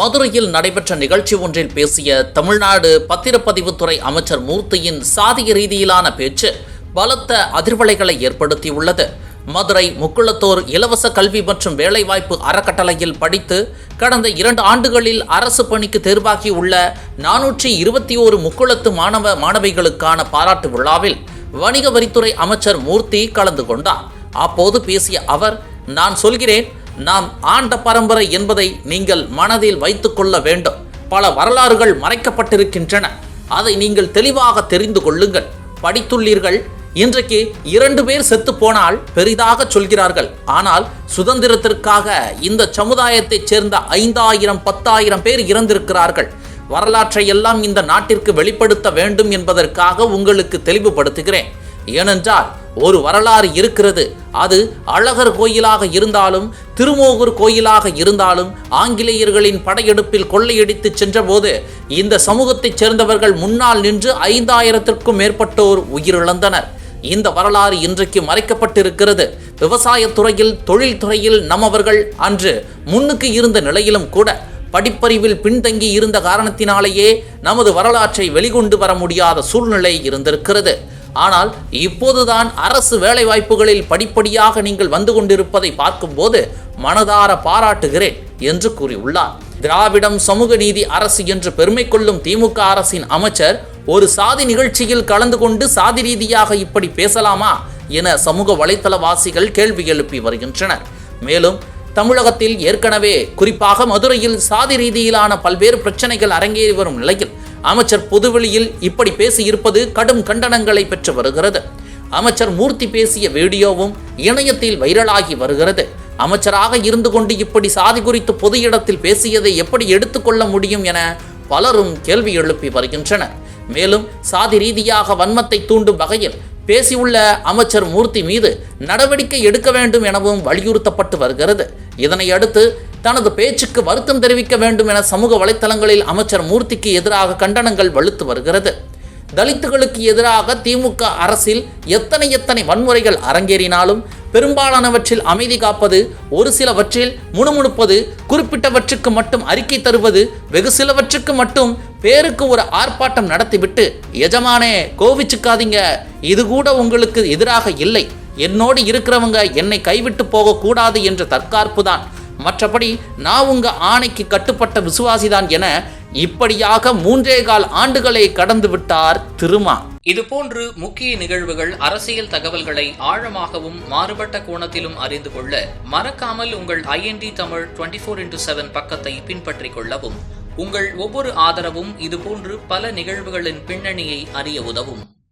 மதுரையில் நடைபெற்ற நிகழ்ச்சி ஒன்றில் பேசிய தமிழ்நாடு பத்திரப்பதிவுத்துறை அமைச்சர் மூர்த்தியின் சாதிய ரீதியிலான பேச்சு பலத்த அதிர்வலைகளை ஏற்படுத்தியுள்ளது. மதுரை முக்குளத்தோர் இலவச கல்வி மற்றும் வேலைவாய்ப்பு அறக்கட்டளையில் படித்து கடந்த இரண்டு ஆண்டுகளில் அரசு பணிக்கு தேர்வாகியுள்ள நானூற்றி இருபத்தி ஓரு முக்குளத்து மாணவ மாணவிகளுக்கான பாராட்டு விழாவில் வணிக வரித்துறை அமைச்சர் மூர்த்தி கலந்து கொண்டார். அப்போது பேசிய அவர் நான் சொல்கிறேன் நாம் ஆண்ட பரம்பரை என்பதை நீங்கள் மனதில் வைத்துக்கொள்ள வேண்டும். பல வரலாறுகள் மறைக்கப்பட்டிருக்கின்றன. அதை நீங்கள் தெளிவாக தெரிந்து கொள்ளுங்கள். படித்துள்ளீர்கள். இன்றைக்கு இரண்டு பேர் செத்து போனால் பெரிதாக சொல்கிறார்கள். ஆனால் சுதந்திரத்திற்காக இந்த சமுதாயத்தைச் சேர்ந்த ஐந்தாயிரம் பத்தாயிரம் பேர் இறந்திருக்கிறார்கள். வரலாற்றை எல்லாம் இந்த நாட்டிற்கு வெளிப்படுத்த வேண்டும் என்பதற்காக உங்களுக்கு தெளிவுபடுத்துகிறேன். ஏனென்றால் ஒரு வரலாறு இருக்கிறது. அது அழகர் கோயிலாக இருந்தாலும் திருமோகூர் கோயிலாக இருந்தாலும் ஆங்கிலேயர்களின் படையெடுப்பில் கொள்ளையடித்து சென்றபோது இந்த சமூகத்தைச் சேர்ந்தவர்கள் முன்னால் நின்று ஐந்தாயிரத்திற்கும் மேற்பட்டோர் உயிரிழந்தனர். இந்த வரலாறு இன்றைக்கு மறைக்கப்பட்டிருக்கிறது. விவசாயத்துறையில் தொழில்துறையில் நம்மவர்கள் அன்று முன்னுக்கு இருந்த நிலையிலும் கூட படிப்பறிவில் பின்தங்கி இருந்த காரணத்தினாலேயே நமது வரலாற்றை வெளிக்கொண்டு வர முடியாத சூழ்நிலை இருந்திருக்கிறது. ஆனால் இப்போதுதான் அரசு வேலைவாய்ப்புகளில் படிப்படியாக நீங்கள் வந்து கொண்டிருப்பதை பார்க்கும்போது மனதார பாராட்டுகிறேன் என்று கூறியுள்ளார். திராவிடம் சமூக நீதி அரசு என்று பெருமை கொள்ளும் திமுக அரசின் அமைச்சர் ஒரு சாதி நிகழ்ச்சியில் கலந்து கொண்டு சாதி ரீதியாக இப்படி பேசலாமா? என சமூக வலைத்தளவாசிகள் கேள்வி எழுப்பி வருகின்றனர். மேலும் தமிழகத்தில் ஏற்கனவே குறிப்பாக மதுரையில் சாதி ரீதியிலான பல்வேறு பிரச்சனைகள் அரங்கேறி வரும் நிலையில் அமைச்சர் பொதுவெளியில் இப்படி பேசியிருப்பது கடும் கண்டனங்களை பெற்று வருகிறது. அமைச்சர் மூர்த்தி பேசிய வீடியோவும் இணையத்தில் வைரலாகி வருகிறது. அமைச்சராக இருந்து கொண்டு இப்படி சாதி குறித்து பொது இடத்தில் பேசியதை எப்படி எடுத்துக்கொள்ள முடியும் என பலரும் கேள்வி எழுப்பி வருகின்றனர். மேலும் சாதி ரீதியாக வன்மத்தை தூண்டும் வகையில் பேசியுள்ள அமைச்சர் மூர்த்தி மீது நடவடிக்கை எடுக்க வேண்டும் எனவும் வலியுறுத்தப்பட்டு வருகிறது. இதனை அடுத்து தனது பேச்சுக்கு வருத்தம் தெரிவிக்க வேண்டும் என சமூக வலைத்தளங்களில் அமைச்சர் மூர்த்திக்கு எதிராக கண்டனங்கள் வலுத்து வருகிறது. தலித்துகளுக்கு எதிராக திமுக அரசில் எத்தனை எத்தனை வன்முறைகள் அரங்கேறினாலும் பெரும்பாலானவற்றில் அமைதி காப்பது ஒரு சிலவற்றில் முணுமுணுப்பது குறிப்பிட்டவற்றுக்கு மட்டும் அறிக்கை தருவது வெகு சிலவற்றுக்கு மட்டும் பேருக்கு ஒரு ஆர்ப்பாட்டம் நடத்திவிட்டு எஜமானே கோவிச்சுக்காதீங்க. இது கூட உங்களுக்கு எதிராக இல்லை. என்னோடு இருக்கிறவங்க என்னை கைவிட்டு போகக்கூடாது என்ற தற்காப்பு தான் மற்றபடி நான் உங்க ஆணைக்கு கட்டுப்பட்ட விசுவாசிதான் என இப்படியாக மூன்றே கால் ஆண்டுகளை கடந்து விட்டார் திருமா. இதுபோன்று முக்கிய நிகழ்வுகள் அரசியல் தகவல்களை ஆழமாகவும் மாறுபட்ட கோணத்திலும் அறிந்து கொள்ள மறக்காமல் உங்கள் IND Tamil twenty four into seven பக்கத்தை பின்பற்றிக் கொள்ளவும். உங்கள் ஒவ்வொரு ஆதரவும் இதுபோன்று பல நிகழ்வுகளின் பின்னணியை அறிய உதவும்.